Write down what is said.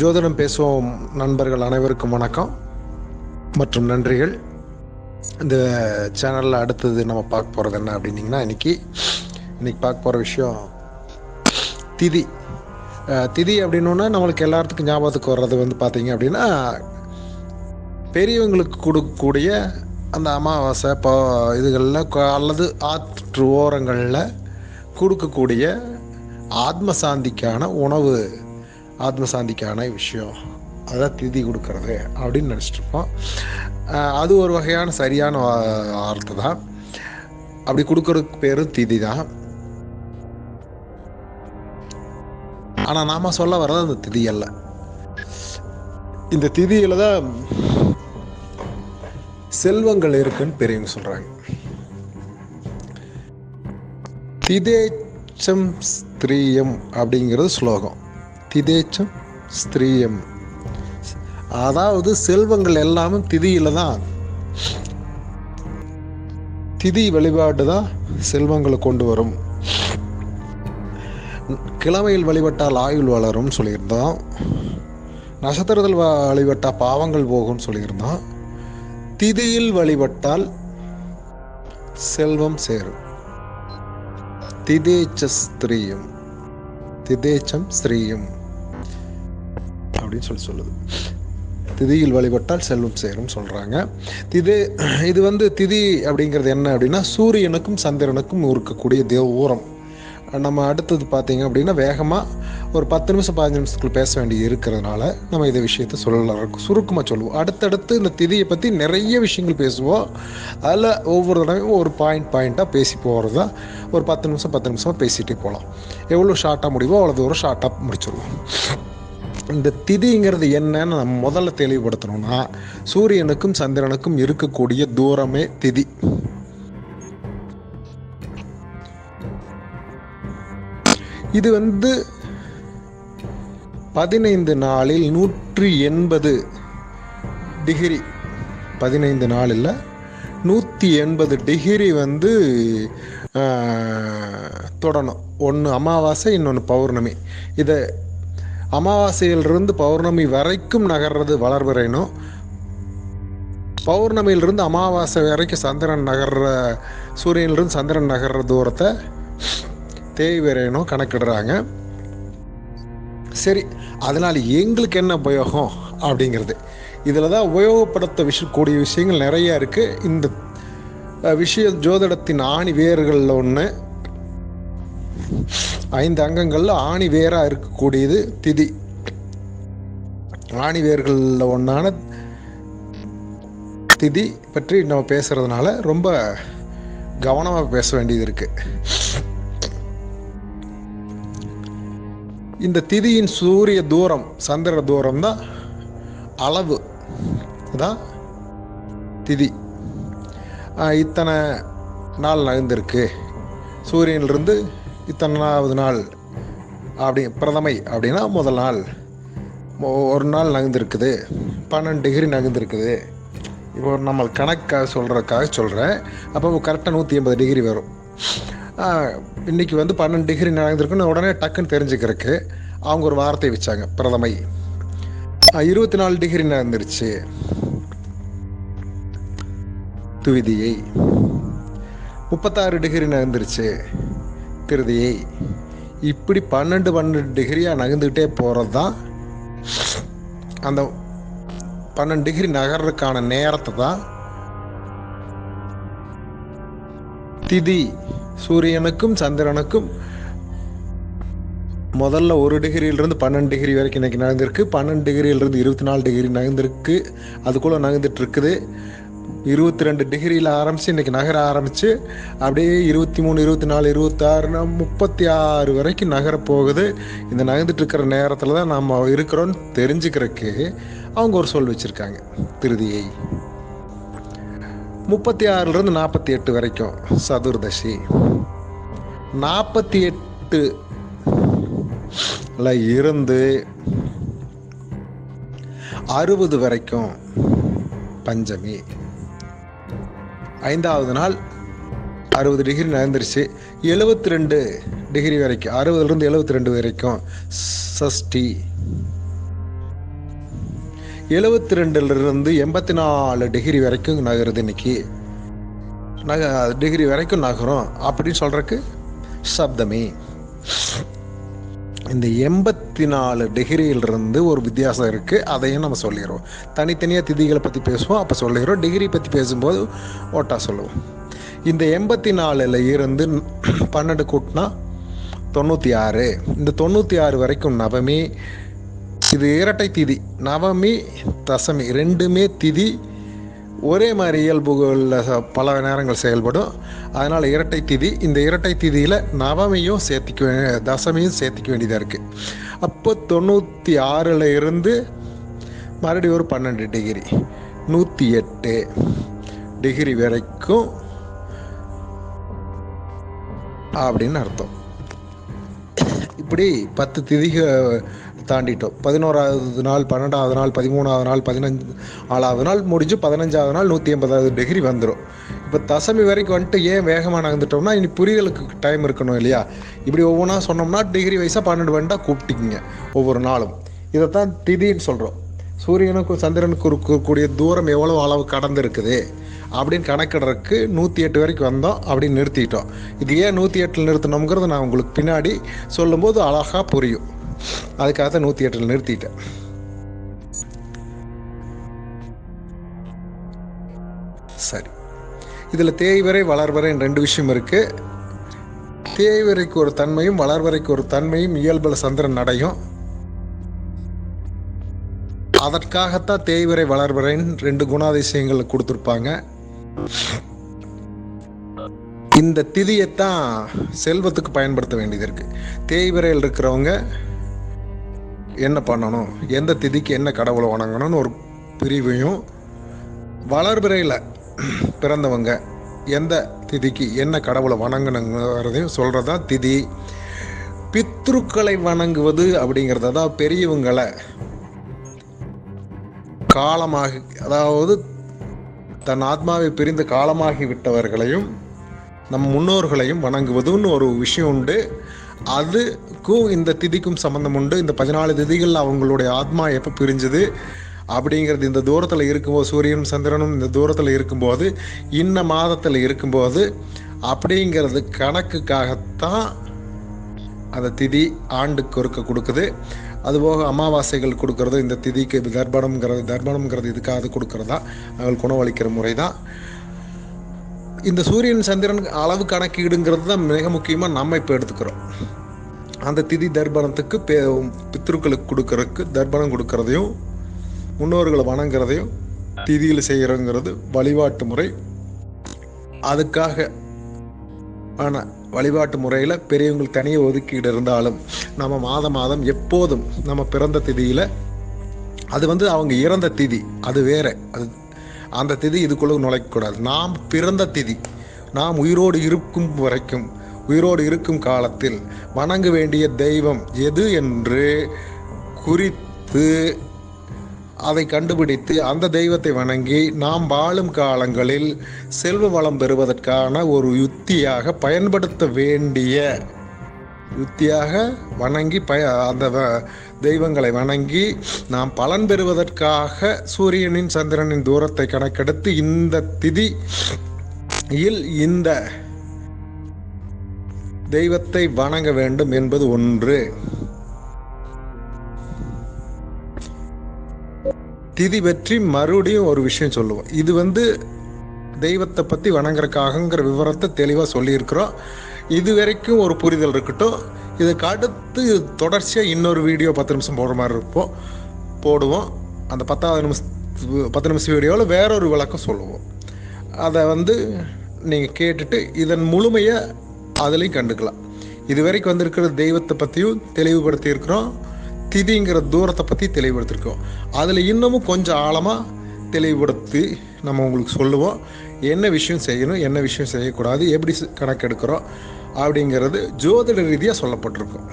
ஜோதிடம் பேசுவோம் நண்பர்கள் அனைவருக்கும் வணக்கம் மற்றும் நன்றிகள். இந்த சேனலில் அடுத்தது நம்ம பார்க்க போகிறது என்ன அப்படின்னிங்கன்னா இன்னைக்கு இன்னைக்கு பார்க்க போகிற விஷயம் திதி. திதி அப்படின்னா நம்மளுக்கு எல்லாத்துக்கும் ஞாபகத்துக்கு வர்றது வந்து பார்த்தீங்க அப்படின்னா பெரியவங்களுக்கு கொடுக்கக்கூடிய அந்த அமாவாசை ப இதுகளில் அல்லது ஆற்று ஓரங்களில் கொடுக்கக்கூடிய ஆத்ம சாந்திக்கான உணவு ஆத்ம சாந்திக்கான விஷயம். அதான் திதி கொடுக்கறது அப்படின்னு நினச்சிட்டு இருப்போம் அது ஒரு வகையான சரியான வா- வார்த்தை தான். அப்படி கொடுக்கறதுக்கு பேரும் திதி தான். ஆனால் நாம் சொல்ல வர்றது அந்த திதி அல்ல. இந்த திதியில் தான் செல்வங்கள் இருக்குன்னு பெரியவங்க சொல்றாங்க. திதேச்சம் ஸ்திரீயம் அப்படிங்கிறது ஸ்லோகம். திதேச்சம் ஸ்திரீயம். அதாவது செல்வங்கள் எல்லாமே திதியில தான். திதி வழிபாடு தான் செல்வங்களை கொண்டு வரும். கிழமையில் வழிபட்டால் ஆயுள் வளரும் சொல்லியிருந்தோம். நட்சத்திரத்தில் வ- வழிபட்டால் பாவங்கள் போகும்னு சொல்லியிருந்தோம். திதியில் வழிபட்டால் செல்வம் சேரும். திதேச்ச ஸ்திரீயம் திதேச்சம் ஸ்ரீயும் அப்படின்னு சொல்லி சொல்லுது. திதியில் வழிபட்டால் செல்வம் சேரும் சொல்கிறாங்க திதி இது வந்து திதி அப்படிங்கிறது என்ன அப்படின்னா சூரியனுக்கும் சந்திரனுக்கும் இருக்கக்கூடிய தேவூரம் நம்ம அடுத்தது பார்த்தீங்க அப்படின்னா வேகமாக ஒரு பத்து நிமிஷம் பதினஞ்சு நிமிஷத்துக்குள்ள பேச வேண்டி இருக்கிறதுனால நம்ம இதை விஷயத்த சொல்லலாம். சுருக்கமாக சொல்லுவோம். அடுத்தடுத்து இந்த திதியை பற்றி நிறைய விஷயங்கள் பேசுவோம். அதில் ஒவ்வொரு தடவையும் ஒரு பாயிண்ட் பாயிண்ட்டாக பேசி போகிறது தான் ஒரு பத்து நிமிஷம் பத்து நிமிஷமாக பேசிகிட்டே போகலாம் எவ்வளோ ஷார்ட்டாக முடியுமோ அவ்வளோ தூரம் ஷார்ட்டாக முடிச்சிடுவோம் இந்த திதிங்கிறது என்னன்னு நம்ம முதல்ல தெளிவுபடுத்தணும்னா சூரியனுக்கும் சந்திரனுக்கும் இருக்கக்கூடிய தூரமே திதி. இது வந்து பதினைந்து நாளில் நூற்றி எண்பது டிகிரி. பதினைந்து நாளில் நூற்றி எண்பது டிகிரி வந்து தொடணும். ஒன்று அமாவாசை இன்னொன்று பௌர்ணமி. இதை அமாவாசையிலிருந்து பௌர்ணமி வரைக்கும் நகர்றது வளர்பிறைனும் பௌர்ணமியிலிருந்து அமாவாசை வரைக்கும் சந்திரன் நகர்ற சூரியனிலிருந்து சந்திரன் நகர்ற தூரத்தை தேய்விரைனும் கணக்கிடுறாங்க. சரி அதனால் எங்களுக்கு என்ன உபயோகம் அப்படிங்கிறது. இதில் தான் உபயோகப்படுத்த விஷ கூடிய விஷயங்கள் நிறைய இருக்குது இந்த விஷய ஜோதிடத்தின் ஆணி வேர்களில் ஒன்று ஐந்து அங்கங்களில் ஆணி வேராக இருக்கக்கூடியது திதி. ஆணி வேர்களில் ஒன்றான திதி பற்றி நம்ம பேசுறதுனால ரொம்ப கவனமாக பேச வேண்டியது இருக்குது இந்த திதியின் சூரிய தூரம் சந்திர தூரம் தான் அளவு. தான் திதி. இத்தனை நாள் நகர்ந்திருக்கு. சூரியனிலிருந்து இத்தனாவது நாள் அப்படி பிரதமை அப்படின்னா முதல் நாள். ஒரு நாள் நகர்ந்துருக்குது. பன்னெண்டு டிகிரி நகர்ந்துருக்குது. இப்போ நம்ம கணக்காக சொல்கிறதுக்காக சொல்கிறேன் அப்போ கரெக்டாக நூற்றி எண்பது டிகிரி வரும். இன்னைக்கு வந்து பன்னெண்டு டிகிரி நகர்ந்துருக்குன்னு உடனே டக்குன்னு தெரிஞ்சுக்கிறதுக்கு அவங்க ஒரு வார்த்தை வச்சாங்க பிரதமை. இருபத்தி நாலு டிகிரி நகர்ந்துருச்சு துவிதியை. முப்பத்தாறு டிகிரி நகர்ந்துருச்சு திருதியை. இப்படி பன்னெண்டு பன்னெண்டு டிகிரியாக நகர்ந்துக்கிட்டே போகிறது தான் அந்த பன்னெண்டு டிகிரி நகர்றதுக்கான நேரத்தை தான் திதி. சூரியனுக்கும் சந்திரனுக்கும் முதல்ல ஒரு டிகிரியிலிருந்து பன்னெண்டு டிகிரி வரைக்கும் இன்னைக்கு நகர்ந்திருக்கு. பன்னெண்டு டிகிரியிலிருந்து இருபத்தி நாலு டிகிரி நகர்ந்திருக்கு. அதுக்குள்ளே நகர்ந்துட்டுருக்குது. இருபத்தி ரெண்டு டிகிரியில் ஆரம்பித்து இன்னைக்கு நகர ஆரம்பித்து அப்படியே இருபத்தி மூணு இருபத்தி நாலு இருபத்தாறு முப்பத்தி ஆறு வரைக்கும் நகர போகுது. இந்த நகர்ந்துட்டுருக்கிற நேரத்தில் தான் நம்ம இருக்கிறோன்னு தெரிஞ்சுக்கிறதுக்கு அவங்க ஒரு சொல் வச்சுருக்காங்க. திருதியை. முப்பத்தி ஆறுலேருந்து நாற்பத்தி எட்டு வரைக்கும் சதுர்தசி. நாற்பத்தி எட்டு இருந்து அறுபது வரைக்கும் பஞ்சமி. ஐந்தாவது நாள் அறுபது டிகிரி நகர்ந்துருச்சு. எழுபத்தி ரெண்டு டிகிரி வரைக்கும் அறுபதுலேருந்து எழுபத்தி ரெண்டு வரைக்கும் சஷ்டி. எழுபத்தி ரெண்டுலேருந்து எண்பத்தி நாலு டிகிரி வரைக்கும் நகருது இன்னைக்கு. நக டிகிரி வரைக்கும் நகரும். அப்படின்னு சொல்கிறக்கு சப்தமி. இந்த எண்பத்தி நாலு டிகிரியிலிருந்து ஒரு வித்தியாசம் இருக்குது அதையும் நம்ம சொல்லிடுறோம். தனித்தனியாக திதிகளை பற்றி பேசுவோம். அப்போ சொல்லிடுறோம். டிகிரி பற்றி பேசும்போது ஓட்டா சொல்லுவோம். இந்த எண்பத்தி நாலில் இருந்து பன்னெண்டு கூட்டினா தொண்ணூற்றி ஆறு. இந்த தொண்ணூற்றி ஆறு வரைக்கும் நவமி இது இரட்டை திதி. நவமி தசமி ரெண்டுமே திதி. ஒரே மாதிரி இயல்புகளில் பல நேரங்கள் செயல்படும். அதனால் இரட்டை திதி. இந்த இரட்டை திதியில் நவமியும் சேர்த்திக்க தசமியும் சேர்த்திக்க வேண்டியதாக இருக்குது அப்போ தொண்ணூற்றி ஆறில் இருந்து மறுபடியும் ஒரு பன்னெண்டு டிகிரி. நூற்றி எட்டு டிகிரி வரைக்கும் அப்படின்னு அர்த்தம். இப்படி பத்து திதிகள் தாண்டிட்டோம். பதினோராவது நாள் பன்னெண்டாவது நாள் பதிமூணாவது நாள் பதினஞ்சு நாலாவது நாள் முடிஞ்சு பதினஞ்சாவது நாள் நூற்றி எண்பதாவது டிகிரி வந்துடும் இப்போ தசமி வரைக்கும் வந்துட்டு ஏன் வேகமாக நகர்ந்துட்டோம்னா இனி புரியலுக்கு டைம் இருக்கணும் இல்லையா? இப்படி ஒவ்வொன்றா சொன்னோம்னா டிகிரி வைஸாக பன்னெண்டு பன்னெண்டாக கூப்பிட்டிக்கிங்க ஒவ்வொரு நாளும். இதை தான் திதின்னு சொல்கிறோம் சூரியனுக்கும் சந்திரனுக்கும் இருக்கக்கூடிய தூரம் எவ்வளோ அளவு கடந்து இருக்குது அப்படின்னு கணக்கிடறதுக்கு நூற்றி எட்டு வரைக்கும் வந்தோம் அப்படின்னு நிறுத்திட்டோம். இது ஏன் நூற்றி எட்டில் நிறுத்தினோங்கிறத நான் உங்களுக்கு பின்னாடி சொல்லும்போது அழகாக புரியும். அதுக்காக தான் நூற்றி எட்டில் நிறுத்திட்டேன். சரி. இதில் தேய்வரை வளர்வரைன்னு ரெண்டு விஷயம் இருக்குது தேய்வரைக்கு ஒரு தன்மையும் வளர்வரைக்கு ஒரு தன்மையும் இயல்பில் சந்திரன் நடையும். அதற்காகத்தான் தேய்வரை வளர்வரைன்னு ரெண்டு குணாதிசயங்கள் கொடுத்துருப்பாங்க. இந்த திதியைத்தான் செல்வத்துக்கு பயன்படுத்த வேண்டியது இருக்கு. தேய்வரையில் இருக்கிறவங்க என்ன பண்ணணும்? எந்த திதிக்கு என்ன கடவுளை வணங்கணும்னு ஒரு பிரிவையும் வளர்பிறையில் பிறந்தவங்க எந்த திதிக்கு என்ன கடவுளை வணங்கணுங்கிறதையும் சொல்கிறதா திதி. பித்ருக்களை வணங்குவது அப்படிங்கிறத தான் பெரியவங்களை காலமாகி அதாவது தன் ஆத்மாவை பிரிந்து காலமாகி விட்டவர்களையும் நம் முன்னோர்களையும் வணங்குவதுன்னு ஒரு விஷயம் உண்டு. அதுக்கும் இந்த திதிக்கும் சம்மந்தம் உண்டு. இந்த பதினாலு திதிகளில் அவங்களுடைய ஆத்மா எப்போ பிரிஞ்சுது? அப்படிங்கிறது இந்த தூரத்தில் இருக்கும்போது சூரியனும் சந்திரனும் இந்த தூரத்தில் இருக்கும்போது இன்ன மாதத்தில் இருக்கும்போது அப்படிங்கிறது கணக்குக்காகத்தான் அந்த திதி ஆண்டுக்கு ஒருக்க கொடுக்குது. அதுபோக அமாவாசைகள் கொடுக்கறது இந்த திதிக்கு தர்ப்பணம்ங்கிறது தர்ப்பணம்ங்கிறது இதுக்காக கொடுக்கறதா? அவங்களுக்கு உணவளிக்கிற முறை தான் இந்த சூரியன் சந்திரன் அளவு கணக்கீடுங்கிறது தான் மிக முக்கியமாக நம்ம இப்போ எடுத்துக்கிறோம். அந்த திதி தர்ப்பணத்துக்கு பே பித்ருக்களுக்கு கொடுக்கறதுக்கு தர்ப்பணம் கொடுக்கறதையும் முன்னோர்களை வணங்குறதையும் திதியில் செய்கிறோங்கிறது வழிபாட்டு முறை. அதுக்காக ஆன வழிபாட்டு முறையில் பெரியவங்களுக்கு தனியாக ஒதுக்கீடு இருந்தாலும் நம்ம மாதம் மாதம் எப்போதும் நம்ம பிறந்த திதியில் அது வந்து அவங்க இறந்த திதி அது வேற அது அந்த திதி இதுக்குள்ளே நுழைக்கக்கூடாது நாம் பிறந்த திதி. நாம் உயிரோடு இருக்கும் வரைக்கும் உயிரோடு இருக்கும் காலத்தில் வணங்க வேண்டிய தெய்வம் எது என்று குறித்து அதை கண்டுபிடித்து அந்த தெய்வத்தை வணங்கி நாம் வாழும் காலங்களில் செல்வ வளம் பெறுவதற்கான ஒரு யுத்தியாக பயன்படுத்த வேண்டிய யுத்தியாக வணங்கி பய அந்த வ- தெய்வங்களை வணங்கி நாம் பலன் பெறுவதற்காக சூரியனின் சந்திரனின் தூரத்தை கணக்கெடுத்து இந்த திதி இந்த தெய்வத்தை வணங்க வேண்டும் என்பது ஒன்று. திதி பற்றி மறுபடியும் ஒரு விஷயம் சொல்லுவோம். இது வந்து தெய்வத்தை பற்றி வணங்குறக்காகங்கிற விவரத்தை தெளிவாக சொல்லியிருக்கிறோம். இது வரைக்கும் ஒரு புரிதல் இருக்கட்டும். இதுக்கு அடுத்து தொடர்ச்சியாக இன்னொரு வீடியோ பத்து நிமிஷம் போடுற மாதிரி இருப்போம். போடுவோம். அந்த பத்தாவது நிமிஷம் பத்து நிமிஷம் வீடியோவில் வேறொரு விளக்கம் சொல்லுவோம். அதை வந்து நீங்கள் கேட்டுட்டு இதன் முழுமையை அதுலேயும் கண்டுக்கலாம். இது வரைக்கும் வந்திருக்கிற தெய்வத்தை பற்றியும் தெளிவுபடுத்தி இருக்கிறோம். திதிங்கிற தூரத்தை பற்றி தெளிவுபடுத்தியிருக்கோம் அதில் இன்னமும் கொஞ்சம் ஆழமாக தெளிவுபடுத்தி நம்ம உங்களுக்கு சொல்லுவோம். என்ன விஷயம் செய்யணும் என்ன விஷயம் செய்யக்கூடாது எப்படி கணக்கெடுக்கிறோம் அப்படிங்கிறது ஜோதிட ரீதியாக சொல்லப்பட்டிருக்கும்.